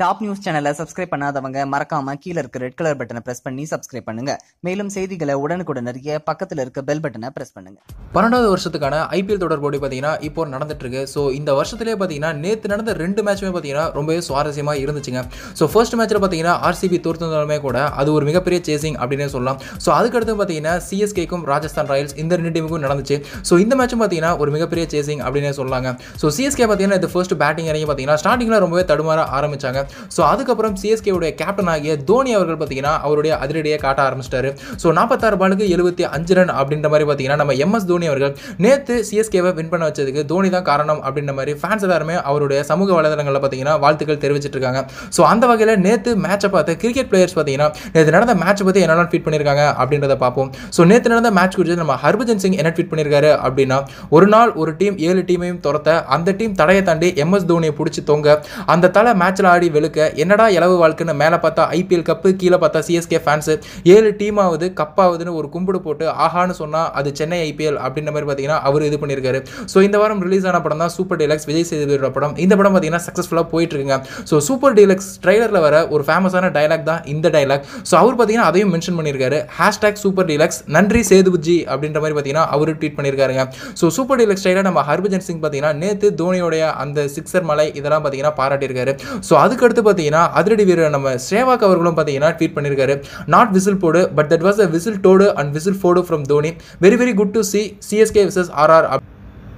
Top news சேனலை subscribe பண்ணாதவங்க மறக்காம கீழே இருக்க ரெட் கலர் பட்டனை பிரஸ் பண்ணி சப்ஸ்கிரைப் பண்ணுங்க. மேலும் செய்திகளை உடனுக்குடன் அறிய பக்கத்தில் இருக்க பெல் பட்டனை பிரஸ் பண்ணுங்க. பன்னெண்டாவது வருஷத்துக்கான ஐபிஎல் தொடர் போட்டி பார்த்தீங்கன்னா இப்போ நடந்துட்டு இருக்கு ஸோ இந்த வருஷத்துலேயே பார்த்தீங்கன்னா நேற்று நடந்த ரெண்டு மேட்சுமே பார்த்தீங்கன்னா ரொம்பவே சுவாரஸ்யமாக இருந்துச்சுங்க. ஸோ ஃபர்ஸ்ட் மேட்ச்சில் பார்த்தீங்கன்னா ஆர்சிபி தோர்த்திருந்தாலுமே கூட அது ஒரு மிகப்பெரிய சேசிங் அப்படின்னு சொல்லலாம். ஸோ அதுக்கடுத்து பார்த்தீங்கன்னா சிஎஸ்கேக்கும் ராஜஸ்தான் ராயல்ஸ் இந்த ரெண்டு டீமுக்கும் நடந்துச்சு. ஸோ இந்த மேட்சும் பார்த்தீங்கன்னா ஒரு மிகப்பெரிய சேசிங் அப்படின்னே சொல்லலாங்க ஸோ சிஎஸ்கே பார்த்தீங்கன்னா இது ஃபர்ஸ்ட் பேட்டிங் இறங்கி பார்த்தீங்கன்னா ஸ்டார்டிங்கில் ரொம்பவே தடுமாற ஆரம்பிச்சாங்க. ஸோ அதுக்கப்புறம் சிஎஸ்கே உடைய கேப்டன் ஆகிய தோனி அவர்கள் பார்த்தீங்கன்னா அவருடைய அதிரடியை காட்ட ஆரம்பிச்சிட்டாரு. ஸோ நாற்பத்தாறு பாலுக்கு எழுபத்தி அஞ்சு ரன் அப்படின்ற மாதிரி பார்த்தீங்கன்னா நம்ம எம்எஸ் தோனி அவர்கள் நேற்று சிஎஸ்கேவை வின் பண்ண வச்சதுக்கு தோனி தான் காரணம் அப்படின்ற மாதிரி ஃபேன்ஸ் எல்லாருமே அவருடைய சமூக வலைதளங்களில் பார்த்தீங்கன்னா வாழ்த்துக்கள் தெரிவிச்சிட்டு இருக்காங்க ஸோ அந்த வகையில் நேற்று மேட்சை பார்த்து கிரிக்கெட் பிளேயர்ஸ் பார்த்தீங்கன்னா நேற்று நடந்த மேட்ச்சை பற்றி என்னெல்லாம் ட்வீட் பண்ணியிருக்காங்க அப்படின்றத பார்ப்போம். ஸோ நேற்று நடந்த மேட்ச் குறித்து நம்ம ஹர்பஜன் சிங் என்ன ட்வீட் பண்ணியிருக்காரு அப்படின்னா ஒரு நாள் ஒரு டீம் ஏழு டீமையும் துரத்த அந்த டீம் தடையை தாண்டி எம்எஸ் தோனியை பிடிச்சி தொங்க அந்த தலை மேட்ச்சில் ஆடி வெளுக்க என்னடா இலவு வாழ்க்கைன்னு மேலே பார்த்தா ஐபிஎல் கப்பு கீழே பார்த்தா சிஎஸ்கே ஃபேன்ஸு ஏழு டீம் ஆகுது கப்பாவதுன்னு ஒரு கும்பிடு போட்டு ஆஹான்னு சொன்னால் அது சென்னை ஐபிஎல் அப்படின்ற மாதிரி பார்த்தீங்கன்னா அவர் இது பண்ணியிருக்காரு. ஸோ இந்த வாரம் ரிலீஸ் ஆன படம் தான் சூப்பர் டீலக்ஸ் விஜய் சேதுபதியோட படம். இந்த படம் பார்த்தீங்கன்னா சக்ஸஸ்ஃபுல்லாக போயிட்டு இருக்குங்க ஸோ சூப்பர் டீலக்ஸ் ட்ரைலரில் வர ஒரு ஃபேமஸான டைலாக் தான் இந்த டைலாக் ஸோ அவர் பார்த்தீங்கன்னா அதையும் மென்ஷன் பண்ணியிருக்காரு. ஹேஷ்டாக் சூப்பர் டீலக்ஸ் நன்றி சேதுபுஜி அப்படின்ற மாதிரி பார்த்தீங்கன்னா அவர் ட்வீட் பண்ணியிருக்காருங்க. ஸோ சூப்பர் டீலக்ஸ் ஸ்டைலில் நம்ம ஹர்பஜன் சிங் பார்த்தீங்கன்னா நேற்று தோனியோடைய அந்த சிக்ஸர் மலை இதெல்லாம் பார்த்தீங்கன்னா பாராட்டியிருக்காரு. ஸோ அதுக்கு அதுக்கடுத்து பார்த்தீங்கன்னா அதிரடி வீரர் நம்ம சேவாக் அவர்களும் பார்த்தீங்கன்னா ட்வீட் பண்ணியிருக்காரு. நாட் விசில் போடு but that was a whistle டோடு and whistle ஃபோடு from Dhoni very very good to C CSK versus RR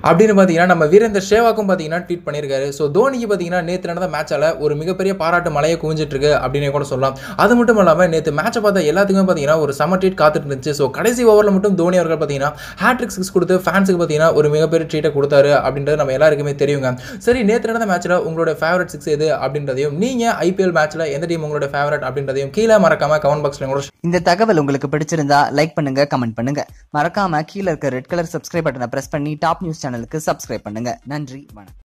அப்படின்னு பார்த்தீங்கன்னா நம்ம வீரேந்தர் சேவாக்கும் பார்த்தீங்கன்னா ட்வீட் பண்ணியிருக்காரு. ஸோ தோனிக்கு பார்த்தீங்கன்னா நேற்று நடந்த மேட்சால் ஒரு மிகப்பெரிய பாராட்டு மலையை குவிஞ்சிட்டு இருக்கு அப்படின்னு கூட சொல்லலாம். அது மட்டும் இல்லாமல் நேற்று மேட்சை பார்த்த எல்லாத்துக்குமே பார்த்தீங்கன்னா ஒரு சம ட்ரீட் காத்துட்டு இருந்துச்சு. ஸோ கடைசி ஓவரில் மட்டும் தோனி அவர்கள் பார்த்தீங்கன்னா ஹேட்ரிக் சிக்ஸ் கொடுத்து ஃபேன்ஸுக்கு பார்த்தீங்கன்னா ஒரு மிகப்பெரிய ட்ரீட்டை கொடுத்தாரு அப்படின்றது நம்ம எல்லாருக்குமே தெரியுங்க. சரி நேற்று நடந்த மேட்ச்சில் உங்களோட ஃபேவரட் சிக்ஸ் எது அப்படின்றதையும் நீங்கள் ஐபிஎல் மேட்ச்சில் எந்த டீம் உங்களோட ஃபேவரட் அப்படின்றதையும் கீழே மறக்காம கமெண்ட் பாக்ஸில் கூட இந்த தகவல் உங்களுக்கு பிடிச்சிருந்தா லைக் பண்ணுங்க கமெண்ட் பண்ணுங்க. மறக்காம கீழே இருக்க ரெட் கலர் சப்ஸ்கிரைப் பட்டனை பிரஸ் பண்ணி டாப் நியூஸ் சேனலுக்கு சப்ஸ்கிரைப் பண்ணுங்க. நன்றி வணக்கம்.